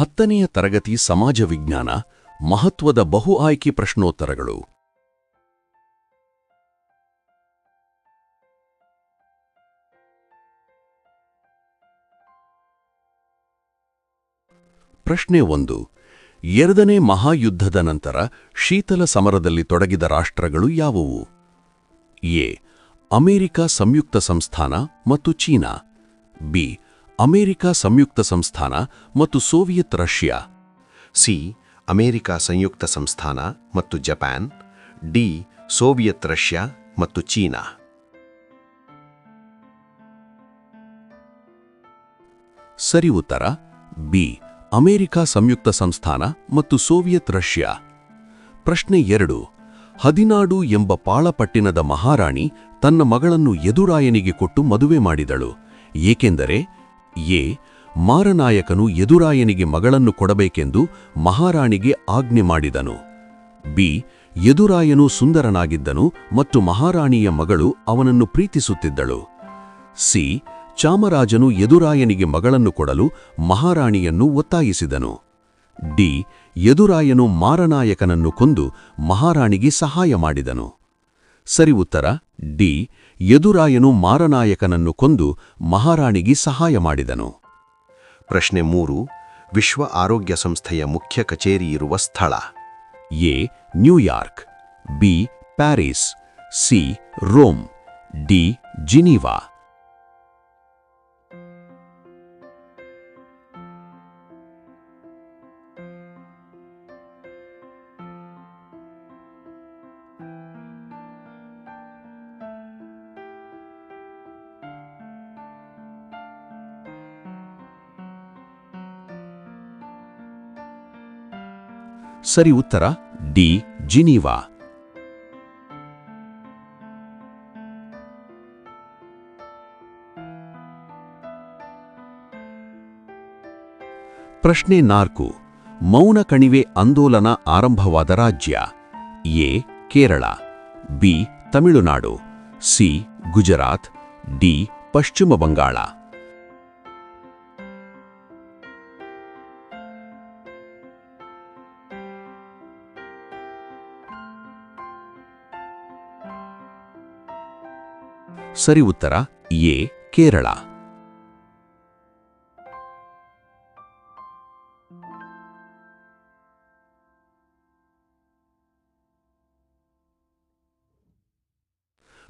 ಹತ್ತನೆಯ ತರಗತಿ ಸಮಾಜ ವಿಜ್ಞಾನ, ಮಹತ್ವದ ಬಹು ಆಯ್ಕೆ ಪ್ರಶ್ನೋತ್ತರಗಳು. ಪ್ರಶ್ನೆ ಒಂದು. ಎರಡನೇ ಮಹಾಯುದ್ಧದ ನಂತರ ಶೀತಲ ಸಮರದಲ್ಲಿ ತೊಡಗಿದ ರಾಷ್ಟ್ರಗಳು ಯಾವುವು? ಎ. ಅಮೆರಿಕ ಸಂಯುಕ್ತ ಸಂಸ್ಥಾನ ಮತ್ತು ಚೀನಾ. ಬಿ. ಅಮೆರಿಕ ಸಂಯುಕ್ತ ಸಂಸ್ಥಾನ ಮತ್ತು ಸೋವಿಯತ್ ರಷ್ಯಾ. ಸಿ. ಅಮೆರಿಕ ಸಂಯುಕ್ತ ಸಂಸ್ಥಾನ ಮತ್ತು ಜಪಾನ್. ಡಿ. ಸೋವಿಯತ್ ರಷ್ಯಾ ಮತ್ತು ಚೀನಾ. ಸರಿ ಉತ್ತರ. ಬಿ. ಅಮೆರಿಕ ಸಂಯುಕ್ತ ಸಂಸ್ಥಾನ ಮತ್ತು ಸೋವಿಯತ್ ರಷ್ಯಾ. ಪ್ರಶ್ನೆ ಎರಡು. ಹದಿನಾಡು ಎಂಬ ಪಾಳಪಟ್ಟಿನದ ಮಹಾರಾಣಿ ತನ್ನ ಮಗಳನ್ನು ಎದುರಾಯನಿಗೆ ಕೊಟ್ಟು ಮದುವೆ ಮಾಡಿದಳು. ಏಕೆಂದರೆ ಎ, ಮಾರನಾಯಕನು ಎದುರಾಯನಿಗೆ ಮಗಳನ್ನು ಕೊಡಬೇಕೆಂದು ಮಹಾರಾಣಿಗೆ ಆಜ್ಞೆ ಮಾಡಿದನು. ಬಿ ಎದುರಾಯನು ಸುಂದರನಾಗಿದ್ದನು ಮತ್ತು ಮಹಾರಾಣಿಯ ಮಗಳು ಅವನನ್ನು ಪ್ರೀತಿಸುತ್ತಿದ್ದಳು. ಸಿ, ಚಾಮರಾಜನು ಎದುರಾಯನಿಗೆ ಮಗಳನ್ನು ಕೊಡಲು ಮಹಾರಾಣಿಯನ್ನು ಒತ್ತಾಯಿಸಿದನು. ಡಿ ಎದುರಾಯನು ಮಾರನಾಯಕನನ್ನು ಕೊಂದು ಮಹಾರಾಣಿಗೆ ಸಹಾಯ ಮಾಡಿದನು. ಸರಿ ಉತ್ತರ, ಡಿ, ಯದುರಾಯನು ಮಾರನಾಯಕನನ್ನು ಕೊಂದು ಮಹಾರಾಣಿಗೆ ಸಹಾಯ ಮಾಡಿದನು. ಪ್ರಶ್ನೆ ಮೂರು, ವಿಶ್ವ ಆರೋಗ್ಯ ಸಂಸ್ಥೆಯ ಮುಖ್ಯ ಕಚೇರಿ ಇರುವ ಸ್ಥಳ? A, New York, B, Paris, C, Rome, D, Geneva. ಸರಿ ಉತ್ತರ, ಡಿ, ಜಿನೀವಾ. ಪ್ರಶ್ನೆ ನಾಲ್ಕು, ಮೌನ ಕಣಿವೆ ಆಂದೋಲನ ಆರಂಭವಾದ ರಾಜ್ಯ, A, Kerala, B, Tamil Nadu, C, Gujarat, D, ಪಶ್ಚಿಮ ಬಂಗಾಳ. ಸರಿ ಉತ್ತರ, ಎ, ಕೇರಳ.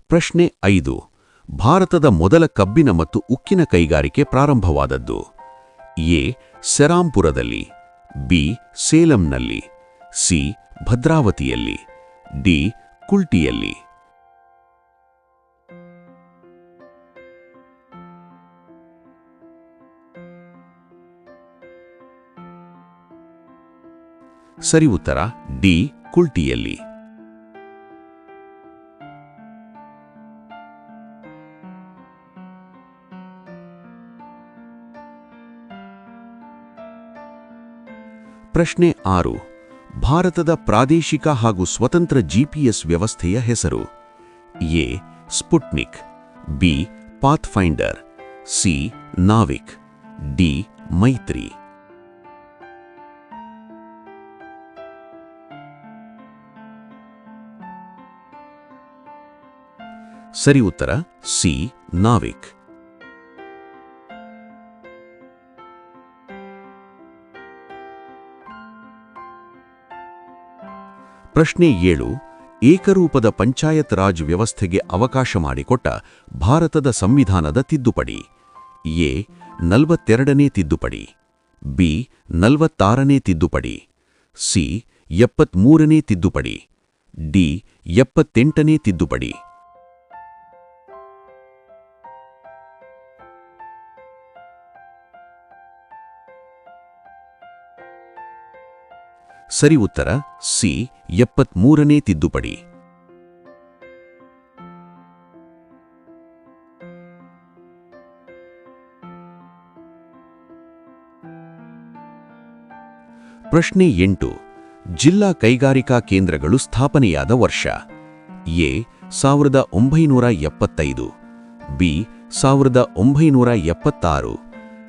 ಪ್ರಶ್ನೆ ಐದು, ಭಾರತದ ಮೊದಲ ಕಬ್ಬಿನ ಮತ್ತು ಉಕ್ಕಿನ ಕೈಗಾರಿಕೆ ಪ್ರಾರಂಭವಾದದ್ದು. ಎ, ಸೆರಾಂಪುರದಲ್ಲಿ, ಬಿ, ಸೇಲಂನಲ್ಲಿ, ಸಿ, ಭದ್ರಾವತಿಯಲ್ಲಿ, ಡಿ, ಕುಲ್ಟಿಯಲ್ಲಿ. ಸರಿ ಉತ್ತರ ಡಿ, ಕುಲ್ಟಿಯಲ್ಲಿ. ಪ್ರಶ್ನೆ ಆರು, ಭಾರತದ ಪ್ರಾದೇಶಿಕ ಹಾಗೂ ಸ್ವತಂತ್ರ ಜಿಪಿಎಸ್ ವ್ಯವಸ್ಥೆಯ ಹೆಸರು. A, Sputnik, B Pathfinder C, NavIC, D, Maitri. ಸರಿ ಉತ್ತರ ಸಿ, ನಾವಿಕ್. ಪ್ರಶ್ನೆ ಏಳು, ಏಕರೂಪದ ಪಂಚಾಯತ್ ರಾಜ್ ವ್ಯವಸ್ಥೆಗೆ ಅವಕಾಶ ಮಾಡಿಕೊಟ್ಟ ಭಾರತದ ಸಂವಿಧಾನದ ತಿದ್ದುಪಡಿ. ಎ, ನಲವತ್ತೆರಡನೇ ತಿದ್ದುಪಡಿ. ಬಿ, ನಲವತ್ತಾರನೇ ತಿದ್ದುಪಡಿ. ಸಿ, ಎಪ್ಪತ್ಮೂರನೇ ತಿದ್ದುಪಡಿ. ಡಿ, ಎಪ್ಪತ್ತೆಂಟನೇ ತಿದ್ದುಪಡಿ. ಸರಿ ಉತ್ತರ, ಸಿ, ಎಪ್ಪತ್ಮೂರನೇ ತಿದ್ದುಪಡಿ. ಪ್ರಶ್ನೆ ಎಂಟು, ಜಿಲ್ಲಾ ಕೈಗಾರಿಕಾ ಕೇಂದ್ರಗಳು ಸ್ಥಾಪನೆಯಾದ ವರ್ಷ. ಎ, ಸಾವಿರದ ಒಂಬೈನೂರ ಎಪ್ಪತ್ತೈದು. ಬಿ, ಸಾವಿರದ ಒಂಬೈನೂರ ಎಪ್ಪತ್ತಾರು.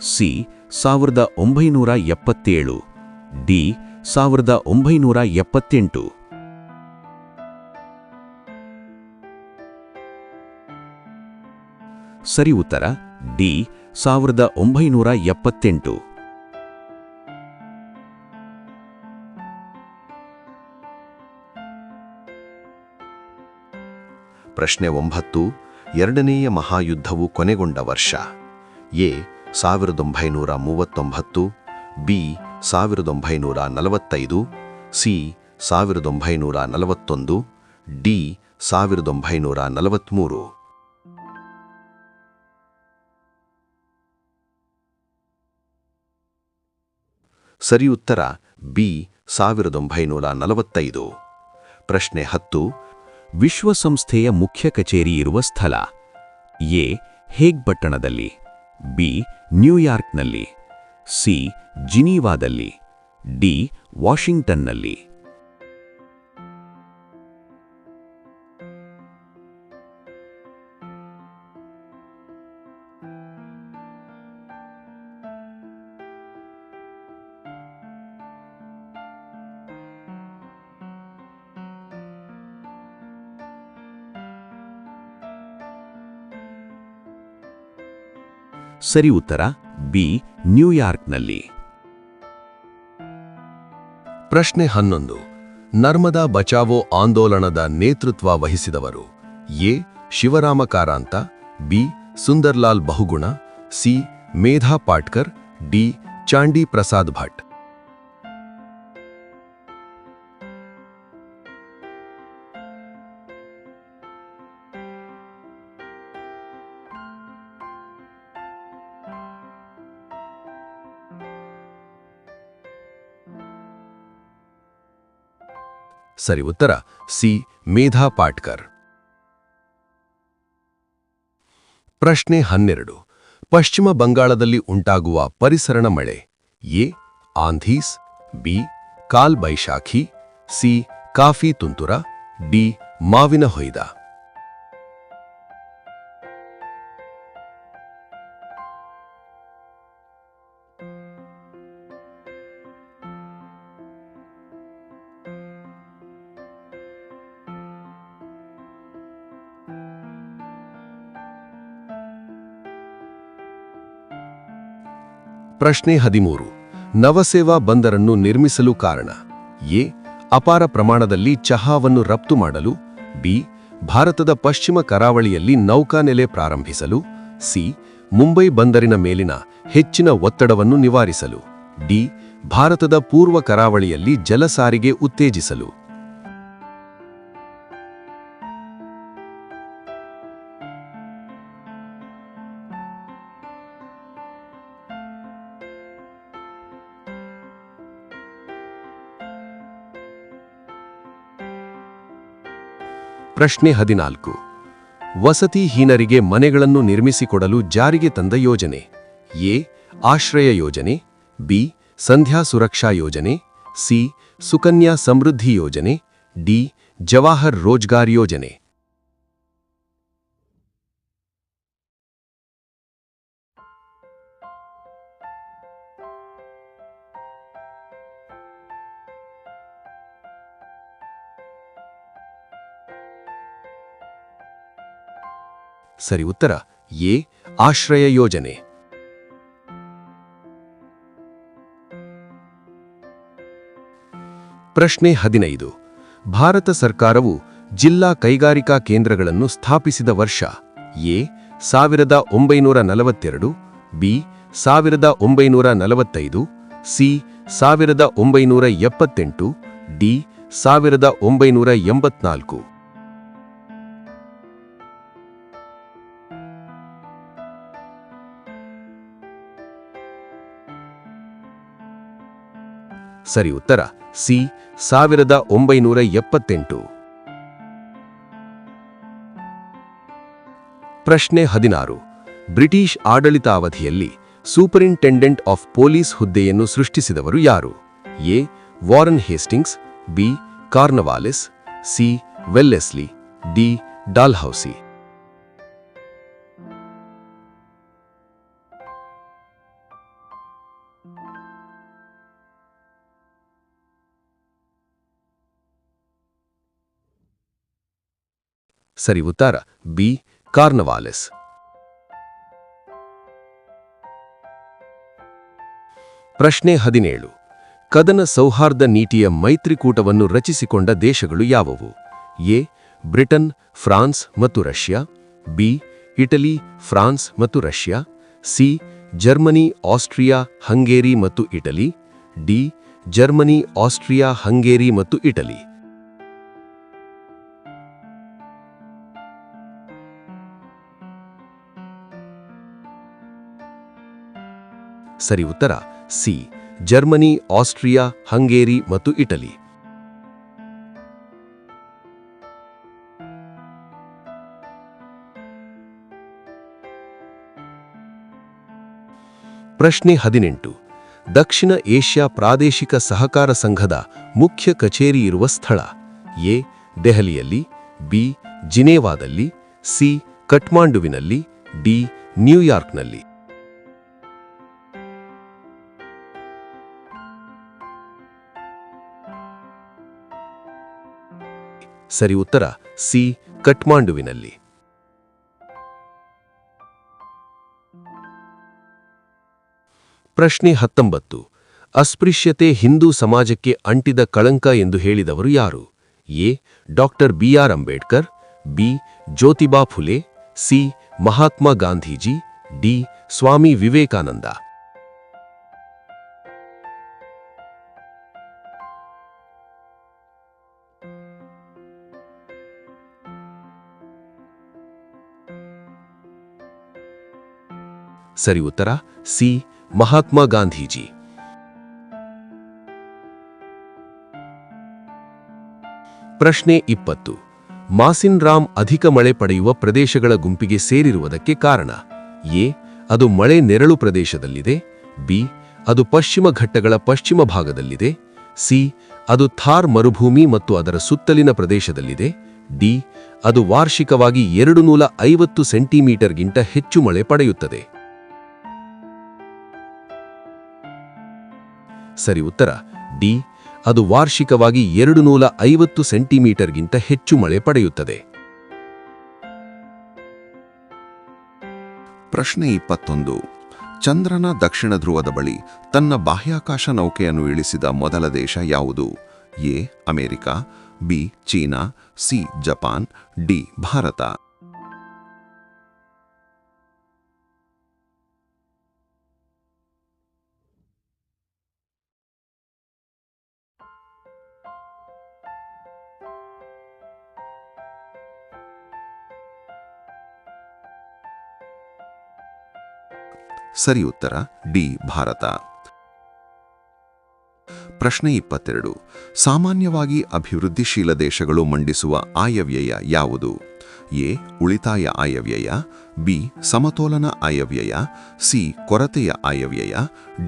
ಸಿ, ಸಾವಿರದ ಒಂಬೈನೂರ ಎಪ್ಪತ್ತೇಳು. ಡಿ ಸಾವಿರದ ಒಂಬೈನೂರ ಎಪ್ಪತ್ತೆಂಟು. ಸರಿ ಉತ್ತರ, ಡಿ, ಸಾವಿರದ ಒಂಬೈನೂರ ಎಪ್ಪತ್ತೆಂಟು. ಪ್ರಶ್ನೆ ಒಂಬತ್ತು, ಎರಡನೆಯ ಮಹಾಯುದ್ಧವು ಕೊನೆಗೊಂಡ ವರ್ಷ. ಎ, ಸಾವಿರದ ಒಂಬೈನೂರ ಮೂವತ್ತೊಂಬತ್ತು, ಬಿ ಸಾವಿರದ ಒಂಬೈನೂರ ನಲವತ್ತೈದು, ಸಿ ಸಾವಿರದ ಒಂಬೈನೂರ ನಲವತ್ತೊಂದು, ಡಿ ಸಾವಿರದ ಒಂಬೈನೂರ ನಲವತ್ತ್ಮೂರು ಸರಿ ಉತ್ತರ, ಬಿ ಸಾವಿರದ ಒಂಬೈನೂರ ನಲವತ್ತೈದು. ಪ್ರಶ್ನೆ ಹತ್ತು, ವಿಶ್ವಸಂಸ್ಥೆಯ ಮುಖ್ಯ ಕಚೇರಿ ಇರುವ ಸ್ಥಳ, ಎ ಹೇಗ್ ಪಟ್ಟಣದಲ್ಲಿ ಬಿ ನ್ಯೂಯಾರ್ಕ್ನಲ್ಲಿ. ಸಿ ಜಿನೀವಾದಲ್ಲಿ ಡಿ ವಾಷಿಂಗ್ಟನ್ನಲ್ಲಿ. ಸರಿ ಉತ್ತರ ಬಿ ನ್ಯೂಯಾರ್ಕ್ನಲ್ಲಿ ಪ್ರಶ್ನೆ ಹನ್ನೊಂದು. ನರ್ಮದಾ ಬಚಾವೋ ಆಂದೋಲನದ ನೇತೃತ್ವ ವಹಿಸಿದವರು A Shivarama Karanth B, Sunderlal Bahuguna, C, Medha Patkar, D, Chandi Prasad Bhatt. ಸರಿ, ಉತ್ತರ ಸಿ, ಮೇಧಾ ಪಾಟ್ಕರ್. ಪ್ರಶ್ನೆ ಹನ್ನೆರಡು. ಪಶ್ಚಿಮ ಬಂಗಾಳದಲ್ಲಿ ಉಂಟಾಗುವ ಪರಿಸರಣ ಮಳೆ. A, ಆಂಧೀಸ್, B Kal Baishakhi C, coffee ತುಂತುರ, ಡಿ ಮಾವಿನ ಹೊಯ್ದ ಪ್ರಶ್ನೆ ಹದಿಮೂರು. ನವಸೇವಾ ಬಂದರನ್ನು ನಿರ್ಮಿಸಲು ಕಾರಣ. ಎ. ಅಪಾರ ಪ್ರಮಾಣದಲ್ಲಿ ಚಹಾವನ್ನು ರಫ್ತು ಮಾಡಲು. ಬಿ. ಭಾರತದ ಪಶ್ಚಿಮ ಕರಾವಳಿಯಲ್ಲಿ ನೌಕಾನೆಲೆ ಪ್ರಾರಂಭಿಸಲು. ಸಿ. ಮುಂಬೈ ಬಂದರಿನ ಮೇಲಿನ ಹೆಚ್ಚಿನ ಒತ್ತಡವನ್ನು ನಿವಾರಿಸಲು. ಡಿ. ಭಾರತದ ಪೂರ್ವ ಕರಾವಳಿಯಲ್ಲಿ ಜಲಸಾರಿಗೆ ಉತ್ತೇಜಿಸಲು. ಪ್ರಶ್ನೆ ಹದಿನಾಲ್ಕು. ವಸತಿಹೀನರಿಗೆ ಮನೆಗಳನ್ನು ನಿರ್ಮಿಸಿಕೊಡಲು ಜಾರಿಗೆ ತಂದ ಯೋಜನೆ. ಎ. ಆಶ್ರಯ ಯೋಜನೆ. ಬಿ. ಸಂಧ್ಯಾ ಸುರಕ್ಷಾ ಯೋಜನೆ. ಸಿ. ಸುಕನ್ಯಾ ಸಮೃದ್ಧಿ ಯೋಜನೆ. ಡಿ. ಜವಾಹರ್ ರೋಜ್ಗಾರ್ ಯೋಜನೆ. ಸರಿ, ಉತ್ತರ, ಎ, ಆಶ್ರಯ ಯೋಜನೆ. ಪ್ರಶ್ನೆ ಹದಿನೈದು. ಭಾರತ ಸರ್ಕಾರವು ಜಿಲ್ಲಾ ಕೈಗಾರಿಕಾ ಕೇಂದ್ರಗಳನ್ನು ಸ್ಥಾಪಿಸಿದ ವರ್ಷ, ಎ, ಸಾವಿರದ ಒಂಬೈನೂರ ನಲವತ್ತೆರಡು, ಬಿ, ಸಾವಿರದ ಒಂಬೈನೂರ ನಲವತ್ತೈದು, ಸಿ, ಸಾವಿರದ ಒಂಬೈನೂರ ಎಪ್ಪತ್ತೆಂಟು, ಡಿ, ಸಾವಿರದ ಒಂಬೈನೂರ ಎಂಬತ್ನಾಲ್ಕು. ಸರಿ, ಉತ್ತರ. ಸಿ, ಸಾವಿರದ ಒಂಬೈನೂರ ಎಪ್ಪತ್ತೆಂಟು. ಪ್ರಶ್ನೆ ಹದಿನಾರು. ಬ್ರಿಟಿಷ್ ಆಡಳಿತಾವಧಿಯಲ್ಲಿ ಸೂಪರಿಂಟೆಂಡೆಂಟ್ ಆಫ್ ಪೊಲೀಸ್ ಹುದ್ದೆಯನ್ನು ಸೃಷ್ಟಿಸಿದವರು ಯಾರು? A, Warren Hastings, B, Cornwallis, C, Wellesley, D, Dalhousie. ಸರಿ ಉತ್ತರ, ಬಿ, ಕಾರ್ನವಾಲಿಸ್. ಪ್ರಶ್ನೆ ಹದಿನೇಳು. ಕದನ ಸೌಹಾರ್ದ ನೀತಿಯ ಮೈತ್ರಿಕೂಟವನ್ನು ರಚಿಸಿಕೊಂಡ ದೇಶಗಳು ಯಾವುವು? ಎ, ಬ್ರಿಟನ್, ಫ್ರಾನ್ಸ್ ಮತ್ತು ರಷ್ಯಾ, ಬಿ, ಇಟಲಿ, ಫ್ರಾನ್ಸ್ ಮತ್ತು Russia, C, Germany, Austria, Hungary ಮತ್ತು Italy, D, Germany, Austria, Hungary ಮತ್ತು ಇಟಲಿ. ಸರಿ ಉತ್ತರ, ಸಿ, ಜರ್ಮನಿ, ಆಸ್ಟ್ರಿಯಾ, ಹಂಗೇರಿ ಮತ್ತು ಇಟಲಿ. ಪ್ರಶ್ನೆ ಹದಿನೆಂಟು, ದಕ್ಷಿಣ ಏಷ್ಯಾ ಪ್ರಾದೇಶಿಕ ಸಹಕಾರ ಸಂಘದ ಮುಖ್ಯ ಕಚೇರಿ ಇರುವ ಸ್ಥಳ, ಎ, ದೆಹಲಿಯಲ್ಲಿ, ಬಿ, ಜಿನೇವಾದಲ್ಲಿ, ಸಿ, ಕಠ್ಮಾಂಡುವಿನಲ್ಲಿ, ಡಿ, ನ್ಯೂಯಾರ್ಕ್ನಲ್ಲಿ. ಸರಿ ಉತ್ತರ ಸಿ ಕಟ್ಮಾಂಡುವಿನಲ್ಲಿ ಪ್ರಶ್ನೆ ಹತ್ತೊಂಬತ್ತು. ಅಸ್ಪೃಶ್ಯತೆ ಹಿಂದೂ ಸಮಾಜಕ್ಕೆ ಅಂಟಿದ ಕಳಂಕ ಎಂದು ಹೇಳಿದವರು ಯಾರು? A, doctor BR Ambedkar, B, Jyotiba Phule, C, Mahatma Gandhiji, D, Swami Vivekananda. ಸರಿ ಉತ್ತರ ಸಿ, ಮಹಾತ್ಮ ಗಾಂಧೀಜಿ. ಪ್ರಶ್ನೆ ಇಪ್ಪತ್ತು. ಮಾಸಿನ್ ರಾಮ್ ಅಧಿಕ ಮಳೆ ಪಡೆಯುವ ಪ್ರದೇಶಗಳ ಗುಂಪಿಗೆ ಸೇರಿರುವುದಕ್ಕೆ ಕಾರಣ? ಎ, ಅದು ಮಳೆ ನೆರಳು ಪ್ರದೇಶದಲ್ಲಿದೆ. ಬಿ, ಅದು ಪಶ್ಚಿಮ ಘಟ್ಟಗಳ ಪಶ್ಚಿಮ ಭಾಗದಲ್ಲಿದೆ. ಸಿ, ಅದು ಥಾರ್ ಮರುಭೂಮಿ ಮತ್ತು ಅದರ ಸುತ್ತಲಿನ ಪ್ರದೇಶದಲ್ಲಿದೆ. ಡಿ, ಅದು ವಾರ್ಷಿಕವಾಗಿ ಎರಡು ನೂರ ಐವತ್ತು ಸೆಂಟಿಮೀಟರ್ಗಿಂತ ಹೆಚ್ಚು ಮಳೆ ಪಡೆಯುತ್ತದೆ. ಸರಿ ಉತ್ತರ. ಡಿ, ಅದು ವಾರ್ಷಿಕವಾಗಿ ಎರಡು ನೂರ ಐವತ್ತು ಸೆಂಟಿಮೀಟರ್ಗಿಂತ ಹೆಚ್ಚು ಮಳೆ ಪಡೆಯುತ್ತದೆ. ಪ್ರಶ್ನೆ ಇಪ್ಪತ್ತೊಂದು. ಚಂದ್ರನ ದಕ್ಷಿಣ ಧ್ರುವದ ಬಳಿ ತನ್ನ ಬಾಹ್ಯಾಕಾಶ ನೌಕೆಯನ್ನು ಇಳಿಸಿದ ಮೊದಲ ದೇಶ ಯಾವುದು? A, America, B, China, C, Japan, D, Bharat. ಸರಿ ಉತ್ತರ, ಡಿ, ಭಾರತ. ಪ್ರಶ್ನೆ ಇಪ್ಪತ್ತೆರಡು. ಸಾಮಾನ್ಯವಾಗಿ ಅಭಿವೃದ್ಧಿಶೀಲ ದೇಶಗಳು ಮಂಡಿಸುವ ಆಯವ್ಯಯ ಯಾವುದು? ಎ, ಉಳಿತಾಯ ಆಯವ್ಯಯ, ಬಿ, ಸಮತೋಲನ ಆಯವ್ಯಯ, ಸಿ, ಕೊರತೆಯ ಆಯವ್ಯಯ,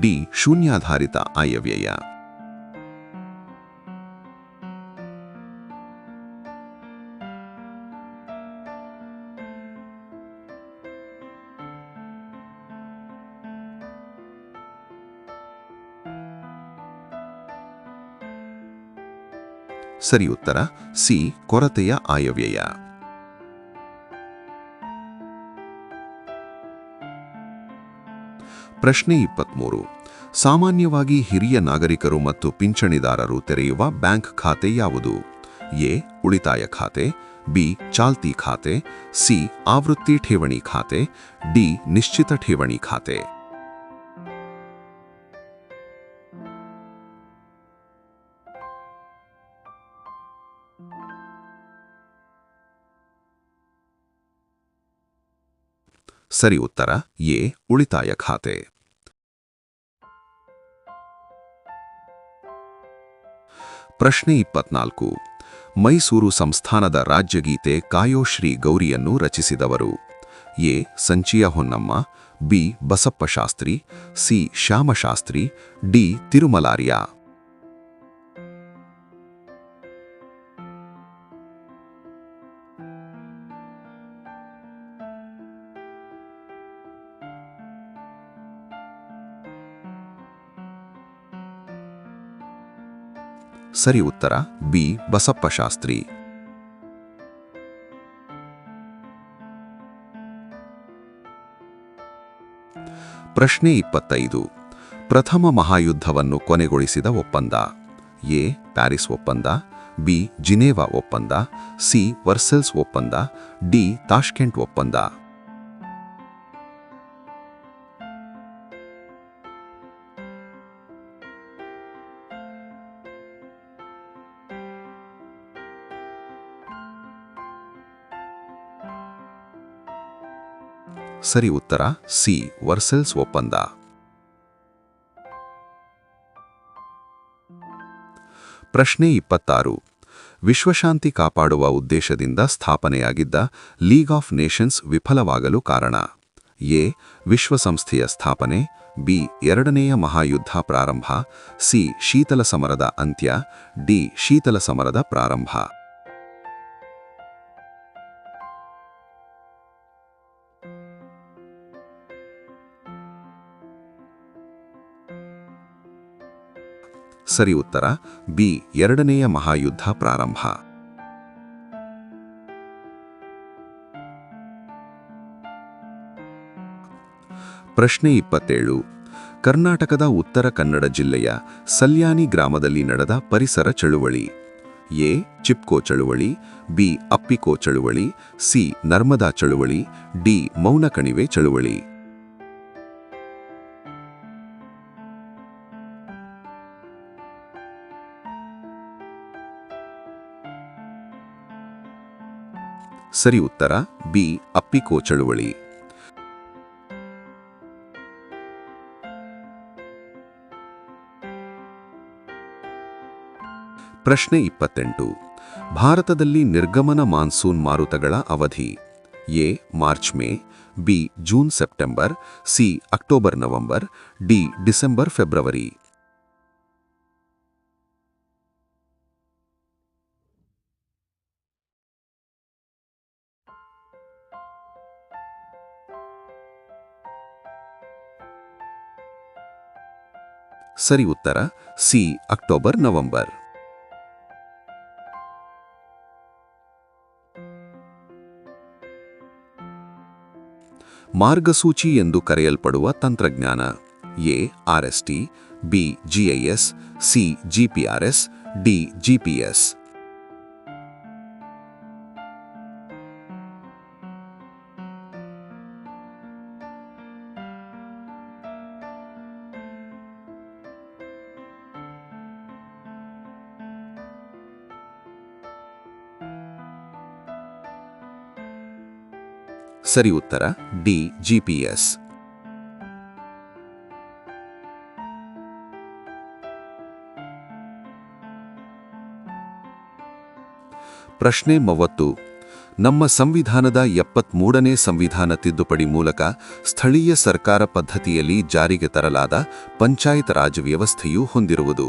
ಡಿ, ಶೂನ್ಯಾಧಾರಿತ ಆಯವ್ಯಯ. ಸರಿ ಉತ್ತರ ಸಿ, ಕೊರತೆಯ ಆಯವ್ಯಯ. ಪ್ರಶ್ನೆ ಇಪ್ಪತ್ಮೂರು. ಸಾಮಾನ್ಯವಾಗಿ ಹಿರಿಯ ನಾಗರಿಕರು ಮತ್ತು ಪಿಂಚಣಿದಾರರು ತೆರೆಯುವ ಬ್ಯಾಂಕ್ ಖಾತೆ ಯಾವುದು? ಎ, ಉಳಿತಾಯ ಖಾತೆ, ಬಿ, ಚಾಲ್ತಿ ಖಾತೆ, ಸಿ, ಆವೃತ್ತಿ ಠೇವಣಿ ಖಾತೆ, ಡಿ, ನಿಶ್ಚಿತ ಠೇವಣಿ ಖಾತೆ. ಸರಿ ಉತ್ತರ, ಎ, ಉಳಿತಾಯ ಖಾತೆ. ಪ್ರಶ್ನೆ ಇಪ್ಪತ್ನಾಲ್ಕು. ಮೈಸೂರು ಸಂಸ್ಥಾನದ ರಾಜ್ಯಗೀತೆ ಕಾಯೋ ಶ್ರೀ ಗೌರಿಯನ್ನು ರಚಿಸಿದವರು. A, ಸಂಚಿಯ Honnamma, B Basappa Shastri C, Shyama Shastri, D, Tirumalarya. ಸರಿ ಉತ್ತರ, ಬಿ, ಬಸಪ್ಪ ಶಾಸ್ತ್ರಿ. ಪ್ರಶ್ನೆ ಇಪ್ಪತ್ತೈದು. ಪ್ರಥಮ ಮಹಾಯುದ್ಧವನ್ನು ಕೊನೆಗೊಳಿಸಿದ ಒಪ್ಪಂದ. ಎ, ಪ್ಯಾರಿಸ್ ಒಪ್ಪಂದ, ಬಿ, ಜಿನೇವಾ ಒಪ್ಪಂದ, ಸಿ, ವರ್ಸೆಲ್ಸ್ ಒಪ್ಪಂದ, ಡಿ, ತಾಷ್ಕೆಂಟ್ ಒಪ್ಪಂದ. ಸರಿ ಉತ್ತರ ಸಿ, ವರ್ಸೆಲ್ಸ್ ಒಪ್ಪಂದ. ಪ್ರಶ್ನೆ ಇಪ್ಪತ್ತಾರು. ವಿಶ್ವಶಾಂತಿ ಕಾಪಾಡುವ ಉದ್ದೇಶದಿಂದ ಸ್ಥಾಪನೆಯಾಗಿದ್ದ ಲೀಗ್ ಆಫ್ ನೇಷನ್ಸ್ ವಿಫಲವಾಗಲು ಕಾರಣ. ಎ, ವಿಶ್ವಸಂಸ್ಥೆಯ ಸ್ಥಾಪನೆ. ಬಿ, ಎರಡನೆಯ ಮಹಾಯುದ್ಧ ಪ್ರಾರಂಭ. ಸಿ, ಶೀತಲ ಸಮರದ ಅಂತ್ಯ. ಡಿ, ಶೀತಲ ಸಮರದ ಪ್ರಾರಂಭ. ಸರಿ ಉತ್ತರ, ಬಿ, ಎರಡನೆಯ ಮಹಾಯುದ್ಧ ಪ್ರಾರಂಭ. ಪ್ರಶ್ನೆ ಇಪ್ಪತ್ತೇಳು, ಕರ್ನಾಟಕದ ಉತ್ತರ ಕನ್ನಡ ಜಿಲ್ಲೆಯ ಸಲ್ಯಾನಿ ಗ್ರಾಮದಲ್ಲಿ ನಡೆದ ಪರಿಸರ ಚಳುವಳಿ. ಎ, ಚಿಪ್ಕೋ ಚಳುವಳಿ, ಬಿ, ಅಪ್ಪಿಕೋ ಚಳುವಳಿ, ಸಿ, ನರ್ಮದಾ ಚಳುವಳಿ, ಡಿ ಮೌನ ಕಣಿವೆ ಚಳುವಳಿ. ಸರಿ ಉತ್ತರ, ಬಿ ಅಪ್ಪಿಕೋ ಚಳುವಳಿ ಪ್ರಶ್ನೆ ಇಪ್ಪತ್ತೆಂಟು. ಭಾರತದಲ್ಲಿ ನಿರ್ಗಮನ ಮಾನ್ಸೂನ್ ಮಾರುತಗಳ ಅವಧಿ. A, March, May. B, June, September. C, October, November. D, December, February. ಸರಿ ಉತ್ತರ, ಸಿ, ಅಕ್ಟೋಬರ್, ನವೆಂಬರ್. ಮಾರ್ಗಸೂಚಿ ಎಂದು ಕರೆಯಲ್ಪಡುವ ತಂತ್ರಜ್ಞಾನ, A RST B GIS C GPRS D GPS ಸರಿ ಉತ್ತರ ಡಿ, ಜಿಪಿಎಸ್. ಪ್ರಶ್ನೆ ಮೂವತ್ತು. ನಮ್ಮ ಸಂವಿಧಾನದ ಎಪ್ಪತ್ಮೂರನೇ ಸಂವಿಧಾನ ತಿದ್ದುಪಡಿ ಮೂಲಕ ಸ್ಥಳೀಯ ಸರ್ಕಾರ ಪದ್ಧತಿಯಲ್ಲಿ ಜಾರಿಗೆ ತರಲಾದ ಪಂಚಾಯತ್ ರಾಜ್ ವ್ಯವಸ್ಥೆಯು ಹೊಂದಿರುವುದು.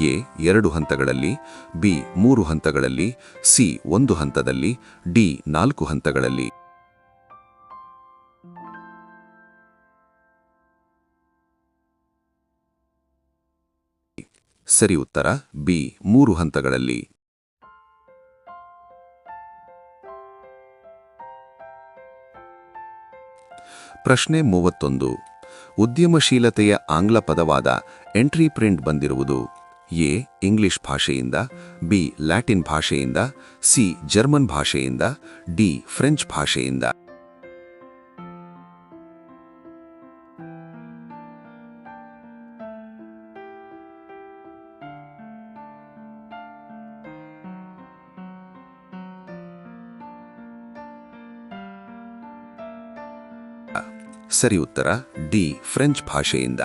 ಎ, ಎರಡು ಹಂತಗಳಲ್ಲಿ, ಬಿ, ಮೂರು ಹಂತಗಳಲ್ಲಿ, ಸಿ, ಒಂದು ಹಂತದಲ್ಲಿ, ಡಿ, ನಾಲ್ಕು ಹಂತಗಳಲ್ಲಿ. ಸರಿ ಉತ್ತರ, ಬಿ, ಮೂರು ಹಂತಗಳಲ್ಲಿ. ಪ್ರಶ್ನೆ ಮೂವತ್ತೊಂದು. ಉದ್ಯಮಶೀಲತೆಯ ಆಂಗ್ಲ ಪದವಾದ ಎಂಟ್ರಿ ಪ್ರಿಂಟ್ ಬಂದಿರುವುದು ಎ, ಇಂಗ್ಲಿಷ್ ಭಾಷೆಯಿಂದ, ಬಿ, ಲ್ಯಾಟಿನ್ ಭಾಷೆಯಿಂದ, ಸಿ, ಜರ್ಮನ್ ಭಾಷೆಯಿಂದ, ಡಿ, ಫ್ರೆಂಚ್ ಭಾಷೆಯಿಂದ. ಸರಿ ಉತ್ತರ ಡಿ ಫ್ರೆಂಚ್ ಭಾಷೆಯಿಂದ.